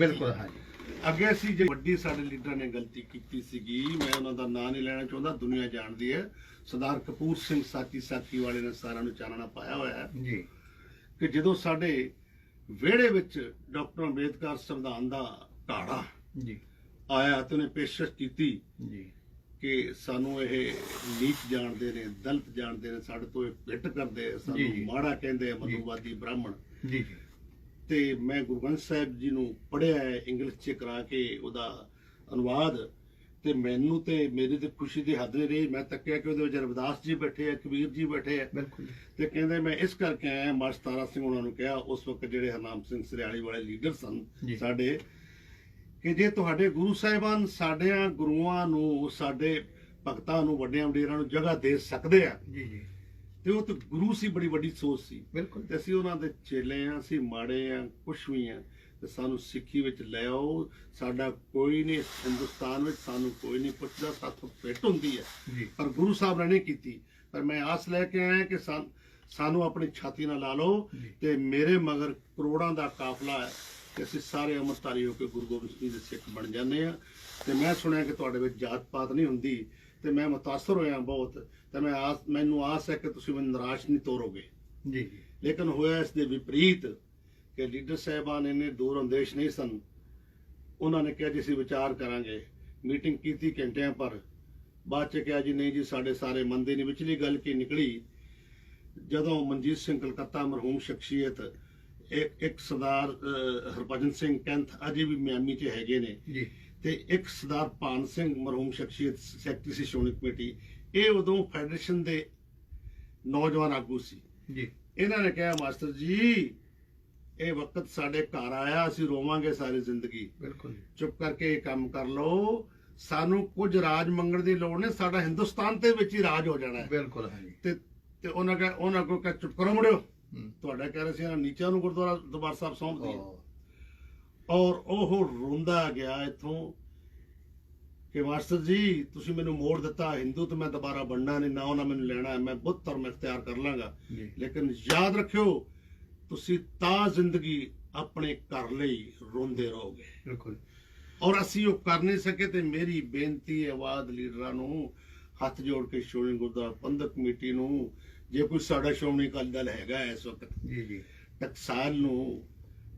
ਬਿਲਕੁਲ ਹਾਂਜੀ। ਅੱਗੇ ਅਸੀਂ ਜੇ ਵੱਡੀ ਸਾਡੇ ਲੀਡਰਾਂ ਨੇ ਗਲਤੀ ਕੀਤੀ ਸੀਗੀ ਮੈਂ ਉਹਨਾਂ ਦਾ ਨਾਂ ਨਹੀਂ ਲੈਣਾ ਚਾਹੁੰਦਾ ਦੁਨੀਆ ਜਾਣਦੀ ਹੈ। ਸਰਦਾਰ ਕਪੂਰ ਸਿੰਘ ਸਾਚੀ ਸਾਖੀ ਵਾਲੇ ਨੇ ਸਾਰਿਆਂ ਨੂੰ ਚਾਨਣਾ ਪਾਇਆ ਹੋਇਆ ਹੈ ਜੀ। ਕਿ ਜਦੋਂ ਸਾਡੇ ਵਿਹੜੇ ਵਿੱਚ ਡਾਕਟਰ ਅੰਬੇਦਕਰ ਸੰਵਿਧਾਨ ਦਾ ਘਾੜਾ ਜੀ। ਆਇਆ ਤੇ ਉਹਨੇ ਪੇਸ਼ਕਸ਼ ਕੀਤੀ ਜੀ। ਕਿ ਸਾਨੂੰ ਇਹ ਨੀਚ ਜਾਣਦੇ ਨੇ ਦਲਿਤ ਜਾਣਦੇ ਨੇ ਸਾਡੇ ਤੋਂ ਇਹ ਪਿੱਟ ਕਰਦੇ ਸਾਨੂੰ। ਮਾੜਾ ਕਹਿੰਦੇ ਆ ਮਨੂਵਾਦੀ ਬ੍ਰਾਹਮਣ। ਜੀ ਜੀ। ਤੇ ਮੈਂ ਗੁਰੂ ਗ੍ਰੰਥ ਸਾਹਿਬ ਜੀ ਨੂੰ ਪੜ੍ਹਿਆ ਹੈ ਇੰਗਲਿਸ਼ 'ਚ ਕਰਾ ਕੇ ਉਹਦਾ ਅਨੁਵਾਦ। ਤੇ ਮੈਨੂੰ ਤੇ ਮੇਰੀ ਤੇ ਖੁਸ਼ੀ ਦੀ ਹੱਦ ਨਹੀਂ ਰਹੀ। ਮੈਂ ਤੱਕਿਆ ਕਿ ਉਹਦੇ ਵਿੱਚ ਰਵਿਦਾਸ ਜੀ ਬੈਠੇ ਆ ਕਬੀਰ ਜੀ ਬੈਠੇ ਆ। ਬਿਲਕੁਲ। ਤੇ ਕਹਿੰਦੇ ਮੈਂ ਇਸ ਕਰਕੇ ਆਇਆ ਮਾਰ ਤਾਰਾ ਸਿੰਘ ਉਹਨਾਂ ਨੂੰ ਕਿਹਾ ਉਸ ਵਕਤ ਜਿਹੜੇ ਹਰਨਾਮ ਸਿੰਘ ਸਰਿਆਲੀ ਵਾਲੇ ਲੀਡਰ ਸਨ। ਸਾਡੇ ਕਿ ਜੇ ਤੁਹਾਡੇ ਗੁਰੂ ਸਾਹਿਬਾਨ ਸਾਡਿਆਂ ਗੁਰੂਆਂ ਨੂੰ ਸਾਡੇ ਭਗਤਾਂ ਨੂੰ ਵੱਡਿਆਂ ਵਡੇਰਾਂ ਨੂੰ ਜਗ੍ਹਾ ਦੇ ਸਕਦੇ ਆ ਜੀ ਜੀ। ਤੇ ਉਹ ਤੇ ਗੁਰੂ ਸੀ ਬੜੀ ਵੱਡੀ ਸੋਚ ਸੀ। ਬਿਲਕੁਲ। ਤੇ ਅਸੀਂ ਉਹਨਾਂ ਦੇ ਚੇਲੇ ਆ ਅਸੀਂ ਮਾੜੇ ਆ ਕੁਛ ਵੀ ਆ। ਤੇ ਸਾਨੂੰ ਸਿੱਖੀ ਵਿੱਚ ਲੈ ਆਓ। ਸਾਡਾ ਕੋਈ ਨਹੀਂ ਹਿੰਦੁਸਤਾਨ ਵਿੱਚ ਸਾਨੂੰ ਕੋਈ ਨਹੀਂ ਪੁੱਛਦਾ ਸਾਥੋਂ ਪਿੱਟ ਹੁੰਦੀ ਹੈ। ਪਰ ਗੁਰੂ ਸਾਹਿਬ ਨੇ ਨਹੀਂ ਕੀਤੀ। ਪਰ ਮੈਂ ਆਸ ਲੈ ਕੇ ਆਇਆ ਕਿ ਸਾਨ- ਆਪਣੀ ਛਾਤੀ ਨਾਲ ਲਾ ਲਓ। ਤੇ ਮੇਰੇ ਮਗਰ ਕਰੋੜਾਂ ਦਾ ਕਾਫਲਾ ਹੈ ਤੇ ਅਸੀਂ ਸਾਰੇ ਅਮਰਤਾਰੀ ਹੋ ਕੇ ਗੁਰੂ ਗੋਬਿੰਦ ਸਿੰਘ ਦੇ ਸਿੱਖ ਬਣ ਜਾਂਦੇ ਆ। ਤੇ ਮੈਂ ਸੁਣਿਆ ਕਿ ਤੁਹਾਡੇ ਵਿੱਚ ਜਾਤ ਪਾਤ ਨਹੀਂ ਹੁੰਦੀ। ਤੇ ਮੈਂ ਮੁਤਾਸਰ ਹੋਇਆ ਬਹੁਤ ਤੇ ਮੈਂ ਆਸ ਮੈਨੂੰ ਆਸ ਹੈ ਕਿ ਤੁਸੀਂ ਮੈਨੂੰ ਨਿਰਾਸ਼ ਨਹੀਂ ਤੋਰੋਗੇ। ਜੀ। ਲੇਕਿਨ ਹੋਇਆ ਇਸ ਦੇ ਵਿਪਰੀਤ ਕਿ ਲੀਡਰ ਸਾਹਿਬਾਨ ਇੰਨੇ ਦੂਰ ਅੰਦੇਸ਼ ਨਹੀਂ ਸਨ। ਉਹਨਾਂ ਨੇ ਕਿਹਾ ਜੀ ਅਸੀਂ ਵਿਚਾਰ ਕਰਾਂਗੇ। ਮੀਟਿੰਗ ਕੀਤੀ ਘੰਟਿਆਂ ਪਰ। ਬਾਅਦ ਚ ਕਿਹਾ ਜੀ ਨਹੀਂ ਜੀ ਸਾਡੇ ਸਾਰੇ ਮੰਦੇ ਨਹੀਂ ਵਿਚਲੀ ਗੱਲ ਕੀ ਨਿਕਲੀ? ਜਦੋਂ ਮਨਜੀਤ ਸਿੰਘ ਕਲਕੱਤਾ ਮਰਹੂਮ ਸ਼ਖਸੀਅਤ ਇੱਕ ਇੱਕ ਸਰਦਾਰ ਹਰਭਜਨ ਸਿੰਘ ਕੈਂਥ ਅਜੇ ਵੀ ਮਿਆਮੀ 'ਚ ਹੈਗੇ ਨੇ। ਜੀ। ਤੇ ਇੱਕ ਸਰਦਾਰ ਭਾਨ ਸਿੰਘ ਮਰਹੂਮ ਸ਼ਖਸੀਅਤ ਸੈਕਟਰੀ ਸੀ ਸ਼੍ਰੋਮਣੀ ਕਮੇਟੀ ਇਹ ਉਦੋਂ ਫੈਡਰੇਸ਼ਨ ਦੇ ਨੌਜਵਾਨ ਆਗੂ ਸੀ। ਜੀ। ਇਹਨਾਂ ਨੇ ਕਿਹਾ ਮਾਸਟਰ ਜੀ ਇਹ ਵਕਤ ਸਾਡੇ ਘਰ ਆਇਆ ਅਸੀਂ ਰੋਵਾਂਗੇ ਸਾਰੀ ਜ਼ਿੰਦਗੀ। ਬਿਲਕੁਲ ਚੁੱਪ ਕਰਕੇ ਇਹ ਕੰਮ ਕਰ ਲਓ। ਸਾਨੂੰ ਕੁਝ ਰਾਜ ਮੰਗਣ ਦੀ ਲੋੜ ਨਹੀਂ ਸਾਡਾ ਹਿੰਦੁਸਤਾਨ ਦੇ ਵਿੱਚ ਹੀ ਰਾਜ ਹੋ ਜਾਣਾ ਹੈ। ਬਿਲਕੁਲ ਹਾਂਜੀ ਤੇ ਤੇ ਉਹਨਾਂ ਕਹੇ ਉਹਨਾਂ ਕੋ ਕਹ ਚੁੱਪ ਕਰੋ ਮੁੜਿਓ। ਤੁਹਾਡਾ ਕਹਿ ਰਹੇ ਸੀ ਇਹਨਾਂ ਨੀਚਿਆਂ ਨੂੰ ਗੁਰਦੁਆਰਾ ਦਰਬਾਰ ਸਾਹਿਬ ਸੌਂਪਦੀ ਉਹ, ਔਰ ਉਹ ਰੋਂਦਾ ਗਿਆ ਇੱਥੋਂ ਕਿ ਮਾਸਟਰ ਜੀ ਤੁਸੀਂ ਮੈਨੂੰ ਮੋੜ ਦਿੱਤਾ ਹਿੰਦੂ ਤੇ ਮੈਂ ਦੁਬਾਰਾ ਬਣਨਾ ਨਹੀਂ ਨਾ ਉਹਨਾਂ ਮੈਨੂੰ ਲੈਣਾ ਮੈਂ ਬੁੱਧ ਧਰਮ ਇਖਤਿਆਰ ਕਰ ਲਾਂਗਾ। ਲੇਕਿਨ ਯਾਦ ਰੱਖਿਓ ਤੁਸੀਂ ਤਾਂ ਜ਼ਿੰਦਗੀ ਆਪਣੇ ਘਰ ਲਈ ਰੋਂਦੇ ਰਹੋਗੇ। ਬਿਲਕੁਲ। ਔਰ ਅਸੀਂ ਉਹ ਕਰ ਨਹੀਂ ਸਕੇ ਤੇ ਮੇਰੀ ਬੇਨਤੀ ਹੈ ਆਵਾਜ਼ ਲੀਡਰਾਂ ਨੂੰ ਹੱਥ ਜੋੜ ਕੇ ਸ਼੍ਰੋਮਣੀ ਗੁਰਦੁਆਰਾ ਪ੍ਰਬੰਧਕ ਕਮੇਟੀ ਨੂੰ ਜੇ ਕੋਈ ਸਾਡਾ ਸ਼੍ਰੋਮਣੀ ਅਕਾਲੀ ਦਲ ਹੈਗਾ ਇਸ ਵਕਤ ਜੀ ਜੀ। ਟਕਸਾਲ ਨੂੰ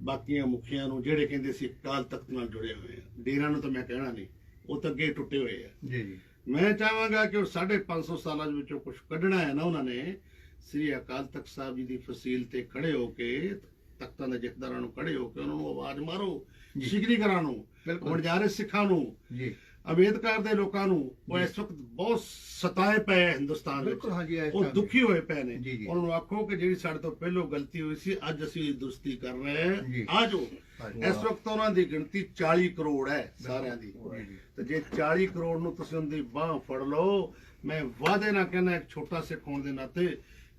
ਬਾਕੀਆਂ ਮੁਖੀਆਂ ਨੂੰ ਜਿਹੜੇ ਕਹਿੰਦੇ ਸੀ ਅਕਾਲ ਤਖਤ ਨਾਲ ਜੁੜੇ ਹੋਏ ਆ ਡੇਰਾਂ ਨੂੰ ਤਾਂ ਮੈਂ ਕਹਿਣਾ ਨਹੀਂ। ਉਹ ਤਾਂ ਅੱਗੇ ਟੁੱਟੇ ਹੋਏ ਆ। ਜੀ ਜੀ। ਮੈਂ ਚਾਹਾਂਗਾ ਕਿ ਉਹ 550 ਸਾਲਾਂ ਦੇ ਵਿੱਚੋਂ ਕੁਝ ਕੱਢਣਾ ਹੈ ਨਾ ਉਹਨਾਂ ਨੇ। ਸ੍ਰੀ ਅਕਾਲ ਤਖਤ ਸਾਹਿਬ ਜੀ ਦੀ ਫਸੀਲ ਤੇ ਖੜੇ ਹੋ ਕੇ ਤਖਤਾਂ ਦੇ ਜਥੇਦਾਰਾਂ ਨੂੰ ਖੜੇ ਹੋ ਕੇ ਉਹਨਾਂ ਨੂੰ ਆਵਾਜ਼ ਮਾਰੋ ਜੀ। ਸਿੱਖੀਕਰਾਂ ਨੂੰ ਬਿਲਕੁਲ। ਵਣਜਾਰੇ ਸਿੱਖਾਂ ਨੂੰ। ਜੀ। ਅੰਬੇਦਕਰ ਦੇ ਲੋਕਾਂ ਨੂੰ ਉਹ ਇਸ ਵਕਤ ਬਹੁਤ ਸਤਾਏ ਪਏ ਆ ਹਿੰਦੁਸਤਾਨ ਵਿੱਚ ਬਿਲਕੁਲ ਹਾਂਜੀ ਇਸ ਉਹ ਤਰ੍ਹਾਂ ਦੁਖੀ ਹੋਏ ਪਏ ਨੇ ਜੀ, ਜੀ। ਉਹਨਾਂ ਨੂੰ ਆਖੋ ਕਿ ਜਿਹੜੀ ਸਾਡੇ ਤੋਂ ਪਹਿਲਾਂ ਗਲਤੀ ਹੋਈ ਸੀ ਅੱਜ ਅਸੀਂ ਦੁਰਸਤੀ ਕਰ ਰਹੇ ਜੀ। ਹਾਂ ਆਜੋ ਹਾਂਜੀ। ਇਸ ਵਕਤ ਉਹਨਾਂ ਦੀ ਗਿਣਤੀ 40 ਕਰੋੜ ਹੈ ਸਾਰਿਆਂ ਦੀ ਜੀ, ਜੀ। ਤੇ ਜੇ 40 ਕਰੋੜ ਨੂੰ ਤੁਸੀਂ ਉਹਦੀ ਬਾਹ ਫੜ ਲਓ ਮੈਂ ਵਾਅਦੇ ਨਾਲ ਕਹਿੰਦਾ ਇੱਕ ਛੋਟਾ ਸਿੱਖ ਹੋਣ ਦੇ ਨਾਤੇ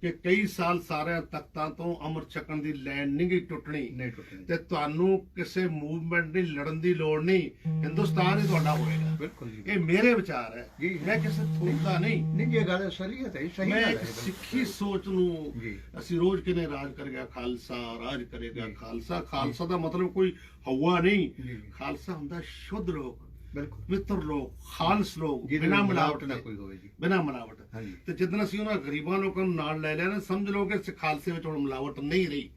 ਕਿ ਕਈ ਸਾਲ ਸਾਰਿਆਂ ਤਖਤਾਂ ਤੋਂ ਅਮਰ ਛਕਣ ਦੀ ਲੈਣ ਨਹੀਂ ਗਈ ਟੁੱਟਣੀ। ਨਹੀਂ ਟੁੱਟਣੀ। ਤੇ ਤੁਹਾਨੂੰ ਕਿਸੇ ਮੂਵਮੈਂਟ ਦੀ ਲੜਨ ਦੀ ਲੋੜ ਨਹੀਂ। ਹਿੰਦੁਸਤਾਨ ਹੀ ਤੁਹਾਡਾ ਹੋਏਗਾ। ਬਿਲਕੁਲ ਜੀ ਇਹ ਮੇਰੇ ਵਿਚਾਰ ਹੈ। ਜੀ। ਮੈਂ ਕਿਸੇ ਦਾ ਨਹੀਂ ਨਹੀਂ। ਇਹ ਗੱਲ ਸਹੀ ਹੈ ਸਹੀ ਮੈਂ ਇੱਕ। ਸਿੱਖੀ ਸੋਚ ਨੂੰ। ਅਸੀਂ ਰੋਜ਼ ਕਿਨੇ ਰਾਜ ਕਰੇਗਾ? ਖਾਲਸਾ ਰਾਜ ਕਰੇਗਾ। ਖਾਲਸਾ। ਖਾਲਸਾ ਦਾ ਮਤਲਬ ਕੋਈ ਹਵਾ ਨਹੀਂ। ਖਾਲਸਾ ਹੁੰਦਾ ਸ਼ੁੱਧ ਲੋਕ। ਬਿਲਕੁਲ। ਪਵਿੱਤਰ ਲੋਕ ਖਾਲਸ ਲੋਕ ਬਿਨਾਂ ਮਿਲਾਵਟ ਨਾ ਕੋਈ ਹੋਵੇ ਜੀ। ਬਿਨਾਂ ਮਿਲਾਵਟ। ਤੇ ਜਦੋਂ ਅਸੀਂ ਉਹਨਾਂ ਗਰੀਬਾਂ ਲੋਕਾਂ ਨੂੰ ਨਾਲ ਲੈ ਲਿਆ ਨਾ ਸਮਝ ਲਓ ਕਿ ਖਾਲਸੇ ਵਿੱਚ ਹੁਣ ਮਿਲਾਵਟ ਨਹੀਂ ਰਹੀ।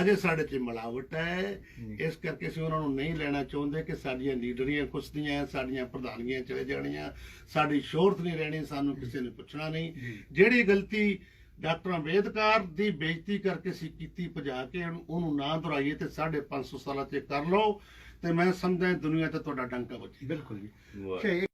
ਅਜੇ ਸਾਡੇ 'ਚ ਮਿਲਾਵਟ ਹੈ। ਇਸ ਕਰਕੇ ਅਸੀਂ ਉਹਨਾਂ ਨੂੰ ਨਹੀਂ ਲੈਣਾ ਚਾਹੁੰਦੇ ਕਿ ਸਾਡੀਆਂ ਲੀਡਰੀਆਂ ਕੁਸ਼ਤੀਆਂ ਸਾਡੀਆਂ ਪ੍ਰਧਾਨੀਆਂ ਚਲੇ ਜਾਣੀਆਂ। ਸਾਡੀ ਸ਼ੋਹਰਤ ਨਹੀਂ ਰਹਿਣੀ ਸਾਨੂੰ ਕਿਸੇ ਨੇ ਪੁੱਛਣਾ ਨਹੀਂ। ਜਿਹੜੀ ਗਲਤੀ ਡਾਕਟਰ ਅੰਬੇਦਕਰ ਦੀ ਬੇਇੱਜ਼ਤੀ ਕਰਕੇ ਅਸੀਂ ਕੀਤੀ ਭਜਾ ਕੇ ਉਹਨੂੰ- ਉਹਨੂੰ ਨਾ ਦੁਹਰਾਈਏ ਤੇ 550 ਸਾਲਾਂ ਤੇ ਕਰ ਲਓ। ਤੇ ਮੈਂ ਸਮਝਦਾ ਦੁਨੀਆ ਤੇ ਤੁਹਾਡਾ ਡੰਕਾ ਵੱਜੇ। ਬਿਲਕੁਲ ਜੀ। ਅੱਛਾ